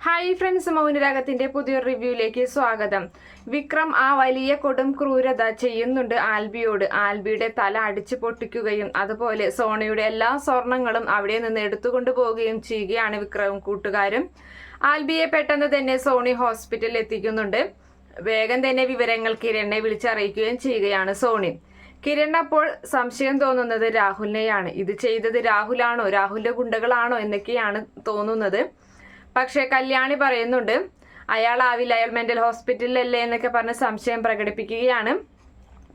Hi friends മൗനരാഗത്തിന്റെ പുതിയൊരു റിവ്യൂയിലേക്ക് സ്വാഗതം. വിക്രം ആ വലിയ കൊടും ക്രൂരത ചെയ്യുന്നുണ്ട് ആൽബിയോട്. ആൽബിയുടെ തല അടിച്ചു പൊട്ടിക്കുകയും അതുപോലെ സോണയുടെ എല്ലാ സ്വർണങ്ങളും അവിടെ നിന്ന് എടുത്തുകൊണ്ടു പോവുകയും ചെയ്യുകയാണ് വിക്രവും കൂട്ടുകാരും. ആൽബിയെ പെട്ടെന്ന് തന്നെ സോണി ഹോസ്പിറ്റലിൽ എത്തിക്കുന്നുണ്ട്. വേഗം തന്നെ വിവരങ്ങൾ കിരണിനെ വിളിച്ചറിയിക്കുകയും ചെയ്യുകയാണ് സോണി. കിരൺ അപ്പോൾ സംശയം തോന്നുന്നത് രാഹുലിനെയാണ്. ഇത് ചെയ്തത് രാഹുലാണോ? രാഹുലിന്റെ ഗുണ്ടകളാണോ എന്നൊക്കെയാണ് തോന്നുന്നത്. പക്ഷേ കല്യാണി പറയുന്നുണ്ട് അയാളാവില്ല അയാൾ മെന്റൽ ഹോസ്പിറ്റലിലല്ലേ എന്നൊക്കെ പറഞ്ഞ് സംശയം പ്രകടിപ്പിക്കുകയാണ്.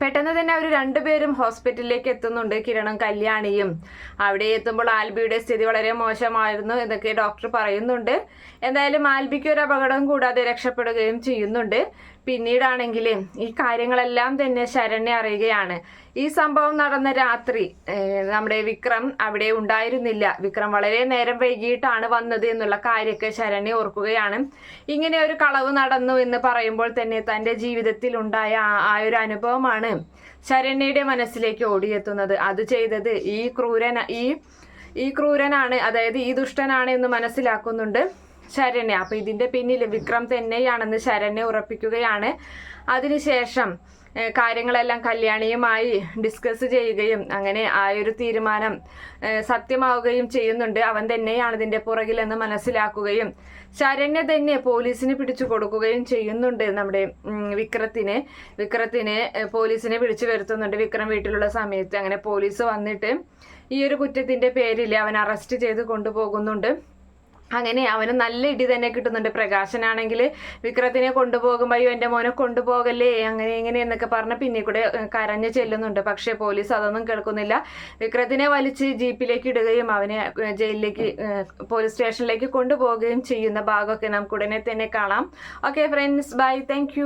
പെട്ടെന്ന് തന്നെ അവർ രണ്ടുപേരും ഹോസ്പിറ്റലിലേക്ക് എത്തുന്നുണ്ട്. കിരണും കല്യാണിയും. അവിടെ എത്തുമ്പോൾ ആൽബിയുടെ സ്ഥിതി വളരെ മോശമായിരുന്നു എന്നൊക്കെ ഡോക്ടർ പറയുന്നുണ്ട്. എന്തായാലും ആൽബിക്ക് ഒരു അപകടം കൂടാതെ രക്ഷപ്പെടുകയും ചെയ്യുന്നുണ്ട്. പിന്നീടാണെങ്കിൽ ഈ കാര്യങ്ങളെല്ലാം തന്നെ ശരണ്യ അറിയുകയാണ്. ഈ സംഭവം നടന്ന രാത്രി നമ്മുടെ വിക്രം അവിടെ ഉണ്ടായിരുന്നില്ല. വിക്രം വളരെ നേരം വൈകിട്ടാണ് വന്നത് എന്നുള്ള കാര്യമൊക്കെ ശരണ്യ ഓർക്കുകയാണ്. ഇങ്ങനെ ഒരു കളവ് നടന്നു എന്ന് പറയുമ്പോൾ തന്നെ തന്റെ ജീവിതത്തിൽ ഉണ്ടായ ആ- ഒരു അനുഭവമാണ് ശരണ്യയുടെ മനസ്സിലേക്ക് ഓടിയെത്തുന്നത്. അത് ചെയ്തത് ഈ ക്രൂരന ഈ ഈ ക്രൂരനാണ്. അതായത് ഈ ദുഷ്ടനാണ് എന്ന് മനസ്സിലാക്കുന്നുണ്ട്. ശരണ്യ. അപ്പൊ ഇതിന്റെ പിന്നിൽ വിക്രം തന്നെയാണെന്ന് ശരണ്യ ഉറപ്പിക്കുകയാണ്. അതിനുശേഷം കാര്യങ്ങളെല്ലാം കല്യാണിയുമായി ഡിസ്കസ് ചെയ്യുകയും അങ്ങനെ ആ ഒരു തീരുമാനം സത്യമാവുകയും ചെയ്യുന്നുണ്ട്. അവൻ തന്നെയാണ് ഇതിന്റെ പുറകിലെന്ന് മനസ്സിലാക്കുകയും ശരണ്യ തന്നെ പോലീസിന് പിടിച്ചു കൊടുക്കുകയും ചെയ്യുന്നുണ്ട് നമ്മുടെ വിക്രത്തിന്. വിക്രത്തിനെ പോലീസിനെ പിടിച്ചു വരുത്തുന്നുണ്ട്. വിക്രം വീട്ടിലുള്ള സമയത്ത് അങ്ങനെ പോലീസ് വന്നിട്ട് ഈ ഒരു കുറ്റത്തിന്റെ പേരിൽ അവൻ അറസ്റ്റ് ചെയ്ത് കൊണ്ടുപോകുന്നുണ്ട്. അങ്ങനെ അവന് നല്ല ഇടി തന്നെ കിട്ടുന്നുണ്ട്. പ്രകാശനാണെങ്കിൽ വിക്രത്തിനെ കൊണ്ടുപോകുമ്പോൾ അയ്യോ എന്റെ മോനെ കൊണ്ടുപോകല്ലേ അങ്ങനെ ഇങ്ങനെ എന്നൊക്കെ പറഞ്ഞ് പിന്നെ കൂടെ കരഞ്ഞു ചെല്ലുന്നുണ്ട്. പക്ഷേ പോലീസ് അതൊന്നും കേൾക്കുന്നില്ല. വിക്രത്തിനെ വലിച്ച് ജീപ്പിലേക്ക് ഇടുകയും അവനെ ജയിലിലേക്ക് പോലീസ് സ്റ്റേഷനിലേക്ക് കൊണ്ടുപോവുകയും ചെയ്യുന്ന ഭാഗമൊക്കെ നമുക്ക് ഉടനെ തന്നെ കാണാം. Okay friends bye thank